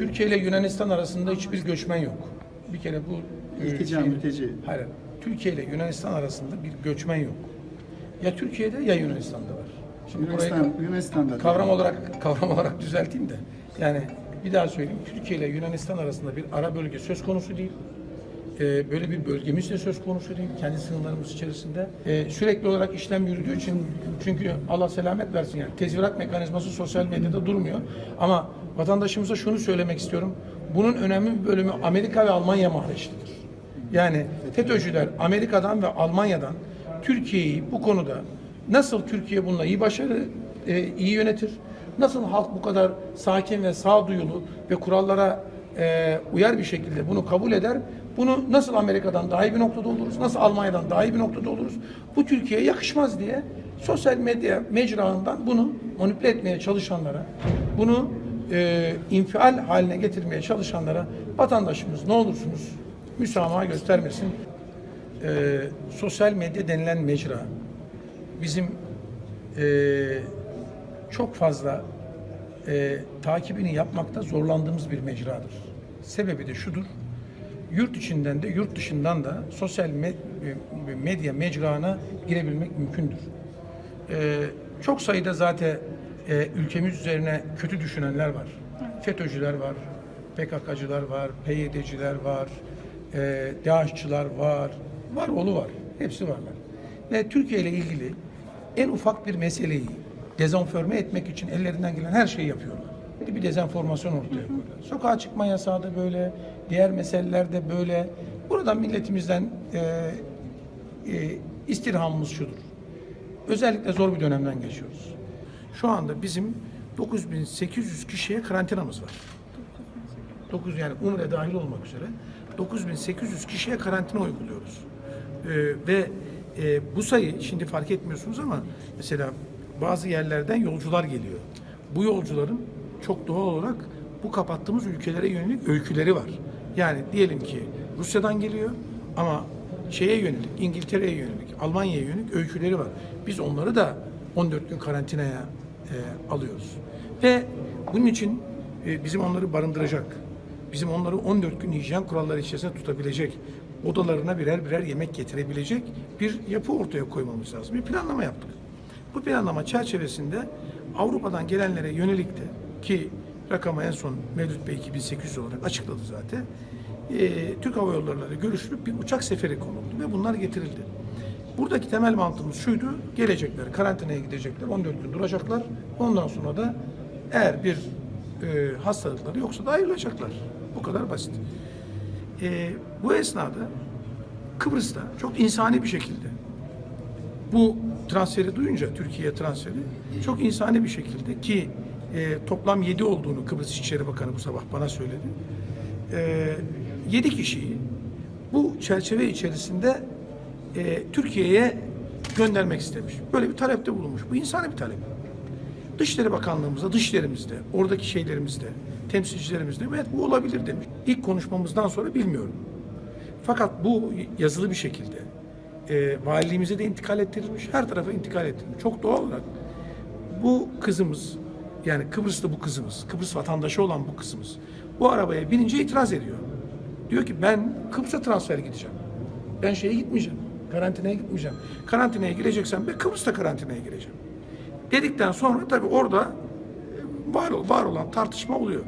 Türkiye ile Yunanistan arasında hiçbir göçmen yok. Bir kere bu e, İltica, mülteci. Hayır. Türkiye ile Yunanistan arasında bir göçmen yok. Ya Türkiye'de ya Yunanistan'da var. Şimdi burayı Yunanistan, Yunanistan'da. kavram olarak kavram olarak düzelteyim de. Yani bir daha söyleyeyim. Türkiye ile Yunanistan arasında bir ara bölge söz konusu değil. Ee, böyle bir bölgemiz de söz konusu değil. Kendi sınırlarımız içerisinde. Ee, sürekli olarak işlem yürüdüğü için çünkü Allah selamet versin yani tezvirat mekanizması sosyal medyada durmuyor. Ama vatandaşımıza şunu söylemek istiyorum. Bunun önemli bir bölümü Amerika ve Almanya mahreçlidir. Yani FETÖ'cüler Amerika'dan ve Almanya'dan Türkiye'yi bu konuda nasıl Türkiye bununla iyi başarı, e, iyi yönetir, nasıl halk bu kadar sakin ve sağduyulu ve kurallara e, uyar bir şekilde bunu kabul eder, bunu nasıl Amerika'dan daha iyi bir noktada oluruz, nasıl Almanya'dan daha iyi bir noktada oluruz, bu Türkiye'ye yakışmaz diye sosyal medya mecraından bunu manipüle etmeye çalışanlara, bunu e, infial haline getirmeye çalışanlara vatandaşımız ne olursunuz müsamaha göstermesin. E, sosyal medya denilen mecra bizim e, çok fazla e, takibini yapmakta zorlandığımız bir mecradır. Sebebi de şudur. Yurt içinden de yurt dışından da sosyal med- e, medya mecrana girebilmek mümkündür. E, çok sayıda zaten e, ülkemiz üzerine kötü düşünenler var. FETÖ'cüler var, PKK'cılar var, PYD'ciler var, e, DAEŞ'çılar var, var oğlu var. Hepsi varlar. Ve Türkiye ile ilgili en ufak bir meseleyi dezenforme etmek için ellerinden gelen her şeyi yapıyorlar. Bir dezenformasyon ortaya koyuyorlar. Sokağa çıkma yasağı da böyle, diğer meseleler de böyle. Buradan milletimizden e, e, istirhamımız şudur. Özellikle zor bir dönemden geçiyoruz. Şu anda bizim 9800 kişiye karantinamız var. 9 yani Umre dahil olmak üzere 9800 kişiye karantina uyguluyoruz. Ee, ve e, bu sayı şimdi fark etmiyorsunuz ama mesela bazı yerlerden yolcular geliyor. Bu yolcuların çok doğal olarak bu kapattığımız ülkelere yönelik öyküleri var. Yani diyelim ki Rusya'dan geliyor ama şeye yönelik, İngiltere'ye yönelik, Almanya'ya yönelik öyküleri var. Biz onları da 14 gün karantinaya e, alıyoruz. Ve bunun için e, bizim onları barındıracak, bizim onları 14 gün hijyen kuralları içerisinde tutabilecek, odalarına birer birer yemek getirebilecek bir yapı ortaya koymamız lazım. Bir planlama yaptık. Bu planlama çerçevesinde Avrupa'dan gelenlere yönelik de ki rakamı en son Mevlüt Bey 2800 olarak açıkladı zaten. e, Türk Hava Yolları'yla görüşülüp bir uçak seferi konuldu ve bunlar getirildi. Buradaki temel mantığımız şuydu. Gelecekler, karantinaya gidecekler, 14 gün duracaklar. Ondan sonra da eğer bir e, hastalıkları yoksa da ayrılacaklar. Bu kadar basit. E, bu esnada Kıbrıs'ta çok insani bir şekilde bu transferi duyunca Türkiye transferi çok insani bir şekilde ki e, toplam 7 olduğunu Kıbrıs İçişleri Bakanı bu sabah bana söyledi. E, 7 kişiyi bu çerçeve içerisinde e, Türkiye'ye göndermek istemiş. Böyle bir talepte bulunmuş. Bu insani bir talep. Dışişleri Bakanlığımızda, dışişlerimizde, oradaki şeylerimizde, temsilcilerimizde evet bu olabilir demiş. İlk konuşmamızdan sonra bilmiyorum. Fakat bu yazılı bir şekilde e, valiliğimize de intikal ettirilmiş, her tarafa intikal ettirilmiş. Çok doğal olarak bu kızımız, yani Kıbrıs'ta bu kızımız, Kıbrıs vatandaşı olan bu kızımız bu arabaya binince itiraz ediyor. Diyor ki ben Kıbrıs'a transfer gideceğim. Ben şeye gitmeyeceğim. Karantinaya gitmeyeceğim. Karantinaya gireceksem ben Kıbrıs'ta karantinaya gireceğim. Dedikten sonra tabii orada e, var, var olan tartışma oluyor.